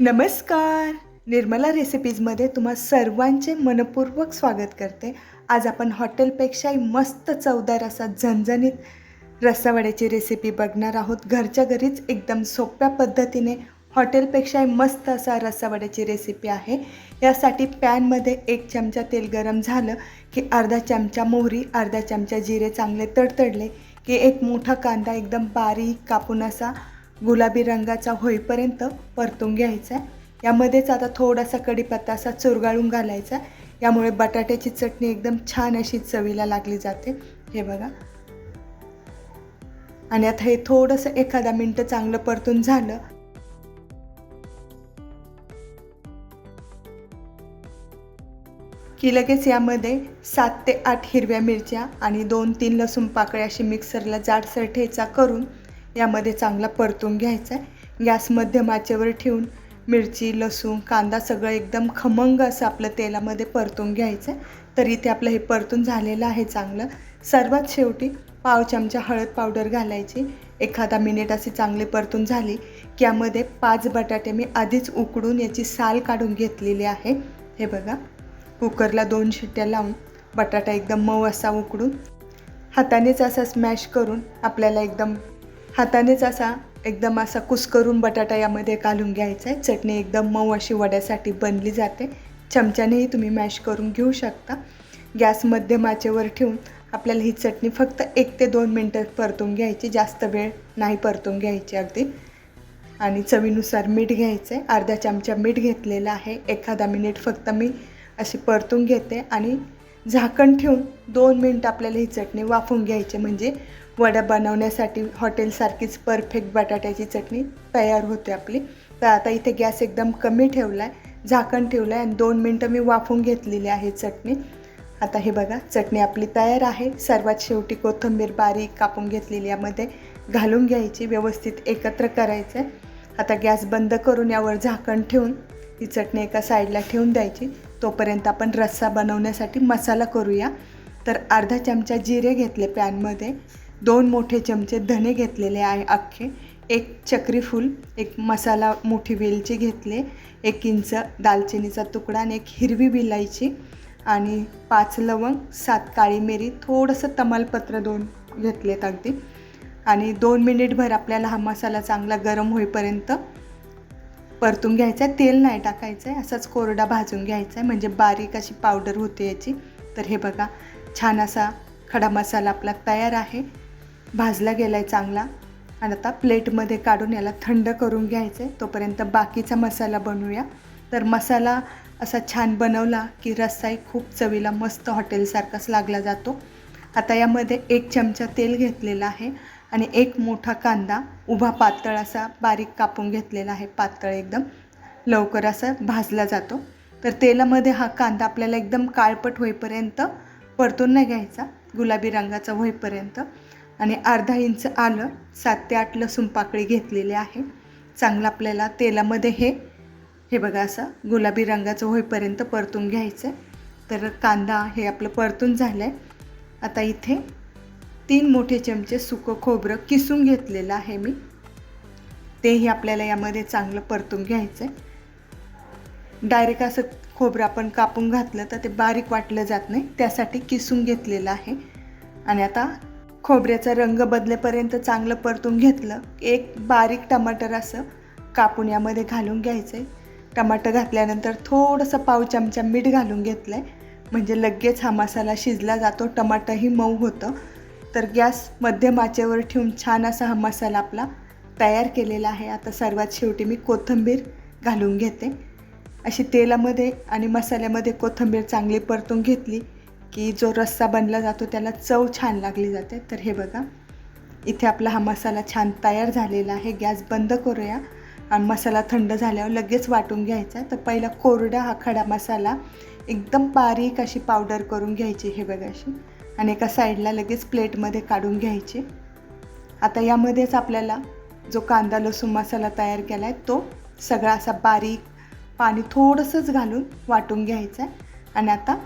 नमस्कार. निर्मला रेसिपीजमध्ये तुम्हा सर्वांचे मनपूर्वक स्वागत करते. आज आपण हॉटेलपेक्षाही मस्त चवदार असा झणझणीत रस्सावड्याची रेसिपी बघणार आहोत. घरच्या घरीच एकदम सोप्या पद्धतीने हॉटेलपेक्षाही मस्त असा रस्सावड्याची रेसिपी आहे. यासाठी पॅनमध्ये एक चमचा तेल गरम झालं की अर्धा चमचा मोहरी अर्धा चमचा जिरे चांगले तडतडले की एक मोठा कांदा एकदम बारीक कापून असा गुलाबी रंगाचा होईपर्यंत परतून घ्यायचा आहे. यामध्येच आता थोडासा कढीपत्ता असा चुरगाळून घालायचा यामुळे बटाट्याची चटणी एकदम छान अशी चवीला लागली जाते. हे बघा. आणि आता हे थोडंसं एखादा मिनटं चांगलं परतून झालं. की लगेच यामध्ये सात ते आठ हिरव्या मिरच्या आणि दोन तीन लसूण पाकळ्या अशी मिक्सरला जाडसर ठेचा करून यामध्ये चांगला परतून घ्यायचा आहे. गॅस मध्यम ठेवून मिरची लसूण कांदा सगळं एकदम खमंग असं आपलं तेलामध्ये परतून घ्यायचं आहे. तर इथे आपलं हे परतून झालेलं आहे चांगलं. सर्वात शेवटी पाव चमचा हळद पावडर घालायची. एखादा मिनिट अशी चांगली परतून झाली की यामध्ये पाच बटाटे मी आधीच उकडून याची साल काढून घेतलेली आहे. हे बघा कुकरला दोन शिट्ट्या लावून बटाटा एकदम मऊ असा उकडून हातानेच असा स्मॅश करून आपल्याला एकदम हातानेच असा एकदम असा कुस्करून बटाटा यामध्ये घालून घ्यायचा आहे. चटणी एकदम मऊ अशी वड्यासाठी बनली जाते. चमच्यानेही तुम्ही मॅश करून घेऊ शकता. गॅस मध्यमाचेवर ठेवून आपल्याला ही चटणी फक्त एक ते दोन मिनटं परतून घ्यायची. जास्त वेळ नाही परतून घ्यायची अगदी. आणि चवीनुसार मीठ घ्यायचं आहे अर्धा चमचा मीठ घेतलेला आहे. एखादा मिनिट फक्त मी अशी परतून घेते आणि झाकण ठेवून दोन मिनटं आपल्याला ही चटणी वाफवून घ्यायची म्हणजे वड्या बनवण्यासाठी हॉटेलसारखीच परफेक्ट बटाट्याची चटणी तयार होते आपली. तर आता इथे गॅस एकदम कमी ठेवला आहे झाकण ठेवलं आहे आणि दोन मिनटं मी वाफून घेतलेली आहे चटणी. आता हे बघा चटणी आपली तयार आहे. सर्वात शेवटी कोथिंबीर बारीक कापून घेतलेली यामध्ये घालून घ्यायची व्यवस्थित एकत्र करायचं आहे आता गॅस बंद करून यावर झाकण ठेवून ही चटणी एका साईडला ठेवून द्यायची. तोपर्यंत आपण रस्सा बनवण्यासाठी मसाला करूया. तर अर्धा चमचा जिरे घेतले पॅनमध्ये. दोन मोठे चमचे धने घेतलेले आहे अख्खे. एक चक्री फूल एक मसाला मोठी वेलची घेतले एक इंच दालचिनीचा तुकडा आणि एक हिरवी विलायची आणि पाच लवंग सात काळी मिरी थोडंसं तमालपत्र दोन घेतलेत अगदी. आणि दोन मिनिटभर आपल्याला हा मसाला चांगला गरम होईपर्यंत परतून घ्यायचं आहे तेल नाही टाकायचं आहे असाच कोरडा भाजून घ्यायचा आहे म्हणजे बारीक अशी पावडर होते याची. तर हे बघा छान असा खडा मसाला आपला तयार आहे. भाजला गेला आहे चांगला. आणि आता प्लेटमध्ये काढून याला थंड करून घ्यायचं आहे तोपर्यंत बाकीचा मसाला बनवूया. तर मसाला असा छान बनवला की रस्साही खूप चवीला मस्त हॉटेलसारखाच लागला जातो. आता यामध्ये एक चमचा तेल घेतलेला आहे. आणि एक मोठा कांदा उभा पातळ असा बारीक कापून घेतलेला आहे पातळ एकदम. लवकर असा भाजला जातो. तर तेलामध्ये हा कांदा आपल्याला एकदम काळपट होईपर्यंत परतून नाही घ्यायचा गुलाबी रंगाचा होईपर्यंत. आणि अर्धा इंच आलं सात ते आठ लसूण पाकळी घेतलेली आहे. चांगलं आपल्याला तेलामध्ये हे हे बघा असं गुलाबी रंगाचं होईपर्यंत परतून घ्यायचं आहे तर कांदा हे आपलं परतून झालं आहे आता इथे तीन मोठे चमचे सुकं खोबरं किसून घेतलेलं आहे मी. तेही आपल्याला यामध्ये चांगलं परतून घ्यायचं आहे डायरेक्ट असं खोबरं आपण कापून घातलं तर ते बारीक वाटलं जात नाही त्यासाठी किसून घेतलेलं आहे. आणि आता खोबऱ्याचा रंग बदलेपर्यंत चांगलं परतून घेतलं एक बारीक टमाटर असं कापून यामध्ये घालून घ्यायचं आहे टमाटर घातल्यानंतर थोडंसं पाव चमचा मीठ घालून घेतलं आहे म्हणजे लगेच हा मसाला शिजला जातो टमाटरही मऊ होतं. तर गॅस मध्यम आचेवर ठेवून छान असा हा मसाला आपला तयार केलेला आहे. आता सर्वात शेवटी मी कोथिंबीर घालून घेते. अशी तेलामध्ये आणि मसाल्यामध्ये कोथिंबीर चांगली परतून घेतली की जो रस्सा बनला जातो त्याला चव छान लागली जाते. तर हे बघा इथे आपला हा मसाला छान तयार झालेला आहे. गॅस बंद करूया आणि मसाला थंड झाल्यावर लगेच वाटून घ्यायचा तर पहिला कोरडा हा खडा मसाला एकदम बारीक अशी पावडर करून घ्यायची हे बघा अशी आणि एका साईडला लगेच प्लेटमध्ये काढून घ्यायचे. आता यामध्येच आपल्याला जो कांदा लसूण मसाला तयार केला आहे तो सगळा असा बारीक पाणी थोडंसंच घालून वाटून घ्यायचं आहे आणि आता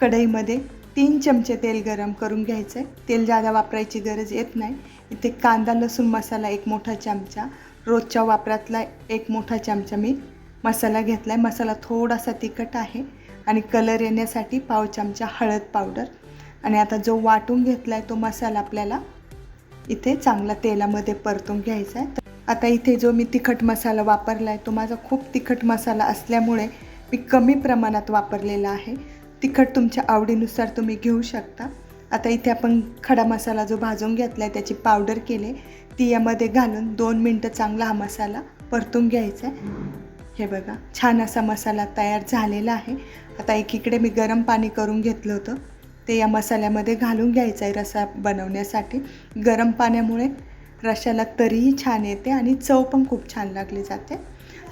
कढईमध्ये तीन चमचे तेल गरम करून घ्यायचं आहे तेल जादा वापरायची गरज येत नाही. इथे कांदा लसूण मसाला एक मोठा चमचा रोजच्या वापरातला एक मोठा चमचा मी मसाला घेतला आहे मसाला थोडासा तिखट आहे आणि कलर येण्यासाठी पाव चमचा हळद पावडर. आणि आता जो वाटून घेतला आहे तो मसाला आपल्याला इथे चांगला तेलामध्ये परतून घ्यायचा आहे. आता इथे जो मी तिखट मसाला वापरला आहे तो माझा खूप तिखट मसाला असल्यामुळे मी कमी प्रमाणात वापरलेला आहे. तिखट तुमच्या आवडीनुसार तुम्ही घेऊ शकता. आता इथे आपण खडा मसाला जो भाजून घेतला आहे त्याची पावडर केली. ती यामध्ये घालून दोन मिनटं चांगला हा मसाला परतून घ्यायचा आहे. हे बघा छान असा मसाला तयार झालेला आहे. आता एकीकडे मी गरम पाणी करून घेतलं होतं. ते या मसाल्यामध्ये घालून घ्यायचं आहे रसा बनवण्यासाठी. गरम पाण्यामुळे रशाला तरीही छान येते आणि चव पण खूप छान लागली जाते.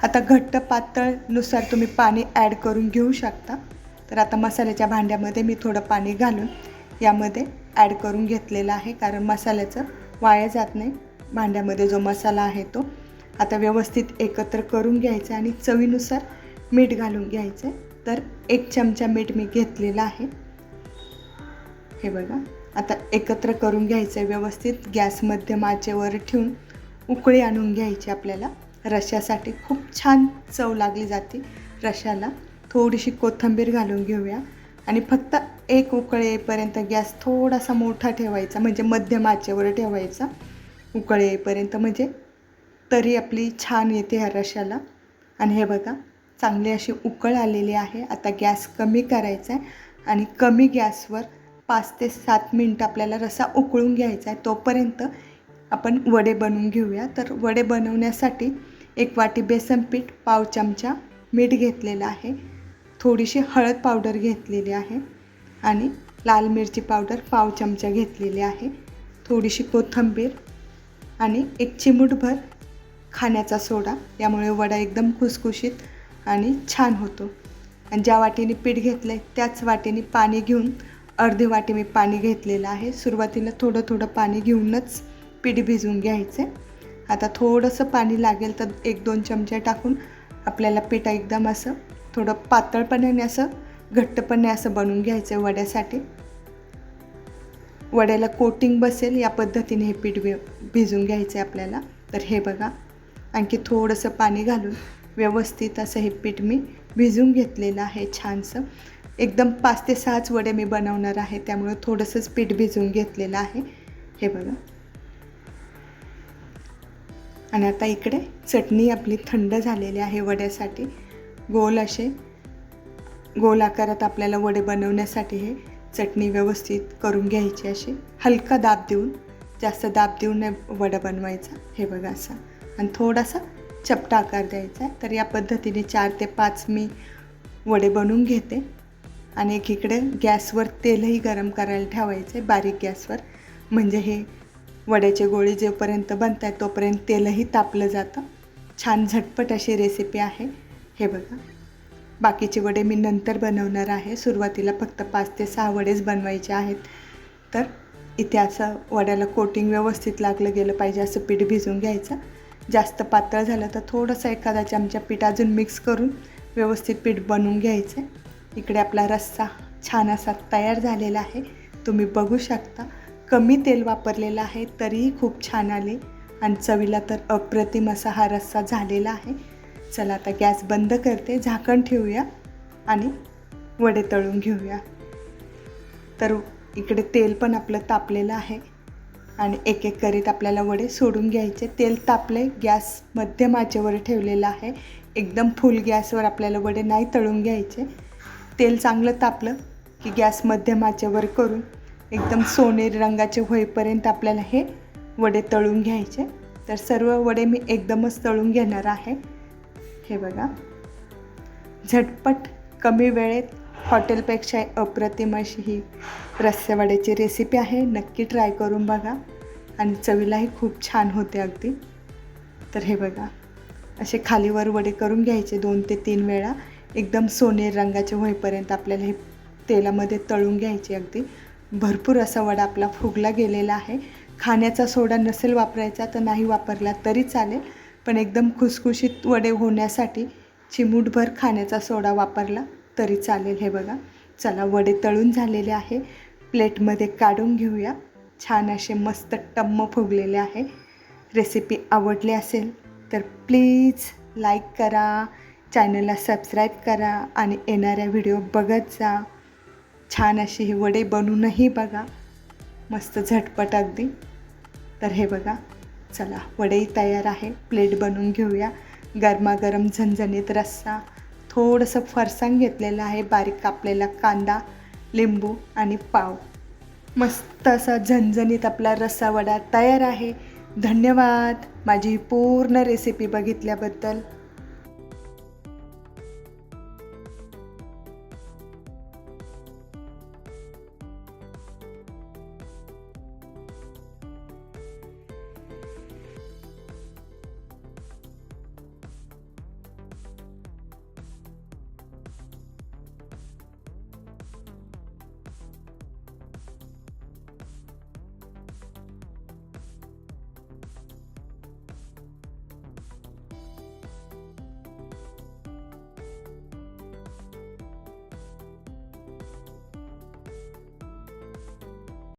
आता घट्ट पातळनुसार तुम्ही पाणी ॲड करून घेऊ शकता. तर आता मसाल्याच्या भांड्यामध्ये मी थोडं पाणी घालून यामध्ये ॲड करून घेतलेलं आहे. कारण मसाल्याचं वाया जात नाही. भांड्यामध्ये जो मसाला आहे तो. आता व्यवस्थित एकत्र करून घ्यायचं आणि चवीनुसार मीठ घालून घ्यायचं तर एक चमचा मीठ मी घेतलेला आहे. हे बघा. आता एकत्र करून घ्यायचं आहे व्यवस्थित. गॅस मध्यम आचेवर ठेवून उकळी आणून घ्यायची आपल्याला. रश्यासाठी खूप छान चव लागली जाते रश्याला. थोडीशी कोथिंबीर घालून घेऊया. आणि फक्त एक उकळी येईपर्यंत गॅस थोडासा मोठा ठेवायचा. म्हणजे मध्यम आचेवर ठेवायचा. उकळी येईपर्यंत म्हणजे तरी आपली छान येते ह्या रश्याला. आणि हे बघा चांगली अशी उकळ आलेली आहे. आता गॅस कमी करायचा आहे आणि कमी गॅसवर पाच ते सात मिनटं आपल्याला रसा उकळून घ्यायचा आहे तोपर्यंत आपण वडे बनवून घेऊया. तर वडे बनवण्यासाठी एक वाटी बेसन पीठ पाव चमचा मीठ घेतलेलं आहे थोडीशी हळद पावडर घेतलेली आहे आणि लाल मिरची पावडर पाव चमचा घेतलेली आहे थोडीशी कोथिंबीर आणि एक चिमूटभर खाण्याचा सोडा. यामुळे वडा एकदम खुसखुशीत आणि छान होतो. आणि ज्या वाटीने पीठ घेतलं आहे त्याच वाटीने पाणी घेऊन अर्धी वाटी मी पाणी घेतलेलं आहे. सुरुवातीला थोडं थोडं पाणी घेऊनच पीठ भिजवून घ्यायचं. आहे आता थोडंसं पाणी लागेल तर एक दोन चमचे टाकून आपल्याला पीठ एकदम असं थोडं पातळपणाने असं घट्टपणे असं बनवून घ्यायचं आहे वड्यासाठी. वड्याला कोटिंग बसेल या पद्धतीने हे पीठ भि भिजून घ्यायचं आहे आपल्याला. तर हे बघा आणखी थोडंसं पाणी घालून व्यवस्थित असं हे पीठ मी भिजून घेतलेलं आहे छानसं. एकदम पाच ते सहाच वडे मी बनवणार आहे त्यामुळे थोडंसंच पीठ भिजवून घेतलेलं आहे. हे बघा. आणि आता इकडे चटणी आपली थंड झालेली आहे वड्यासाठी. गोल असे. गोल आकारात आपल्याला वडे बनवण्यासाठी हे चटणी व्यवस्थित करून घ्यायची अशी. हलका दाब देऊन जास्त दाब देऊन नाही वडा बनवायचा. हे बघा असा. आणि थोडासा चपटा आकार द्यायचा आहे. तर या पद्धतीने चार ते पाच मी वडे बनवून घेते. आणि एकीकडे गॅसवर तेलही गरम करायला ठेवायचं आहे बारीक गॅसवर. म्हणजे हे वड्याचे गोळे जेपर्यंत बनत आहेत तोपर्यंत तेलही तापलं जातं. छान झटपट अशी रेसिपी आहे. हे बघा. बाकीचे वडे मी नंतर बनवणार आहे. सुरुवातीला फक्त पाच ते सहा वडेच बनवायचे आहेत. तर इथे असं वड्याला कोटिंग व्यवस्थित लागलं गेलं पाहिजे असं पीठ भिजून घ्यायचं. जास्त पातळ झालं तर थोडंसं एखादा चमचा पीठ अजून मिक्स करून व्यवस्थित पीठ बनवून घ्यायचं. आहे इकडे आपला रस्सा छान असा तयार झालेला आहे. तुम्ही बघू शकता कमी तेल वापरलेलं आहे तरीही खूप छान आले. आणि चवीला तर अप्रतिम असा हा रस्सा झालेला आहे. चला आता गॅस बंद करते झाकण ठेवूया आणि वडे तळून घेऊया. तर इकडे तेल पण आपलं तापलेलं आहे. आणि एक एक करीत आपल्याला वडे सोडून घ्यायचे. तेल तापले गॅस मध्यम आचेवर ठेवलेला आहे. एकदम फुल गॅसवर आपल्याला वडे नाही तळून घ्यायचे. तेल चांगलं तापलं की गॅस मध्यमाच्यावर करून एकदम सोनेरी रंगाचे होईपर्यंत आपल्याला हे वडे तळून घ्यायचे. तर सर्व वडे मी एकदमच तळून घेणार आहे. हे बघा. झटपट कमी वेळेत हॉटेलपेक्षा अप्रतिम अशी ही रस्सेवड्याची रेसिपी आहे. नक्की ट्राय करून बघा. आणि चवीलाही खूप छान होते अगदी. तर हे बघा. असे खालीवर वडे करून घ्यायचे दोन ते तीन वेळा. एकदम सोनेरी रंगाचे होईपर्यंत आपल्याला हे तेलामध्ये तळून घ्यायचे अगदी. भरपूर असा वडा आपला फुगला गेलेला आहे. खाण्याचा सोडा नसेल वापरायचा तर नाही वापरला तरी चालेल. पण एकदम खुसखुशीत वडे होण्यासाठी चिमूटभर खाण्याचा सोडा वापरला तरी चालेल हे बघा. चला वडे तळून झालेले आहे. प्लेटमध्ये काढून घेऊया. छान असे मस्त टम्म फुगलेले आहे. रेसिपी आवडली असेल तर प्लीज लाईक करा. चॅनलला सबस्क्राईब करा आणि येणाऱ्या व्हिडिओ बघत जा. छान अशी ही वडे बनवूनही बघा. मस्त झटपट अगदी. तर हे बघा चला वडेही तयार आहे. प्लेट बनवून घेऊया. गरमागरम झणझणीत रस्सा थोडंसं फरसाण घेतलेलं आहे. बारीक कापलेला कांदा लिंबू आणि पाव. मस्त असा झणझणीत आपला रस्सा वडा तयार आहे. धन्यवाद. माझी पूर्ण रेसिपी बघितल्याबद्दल.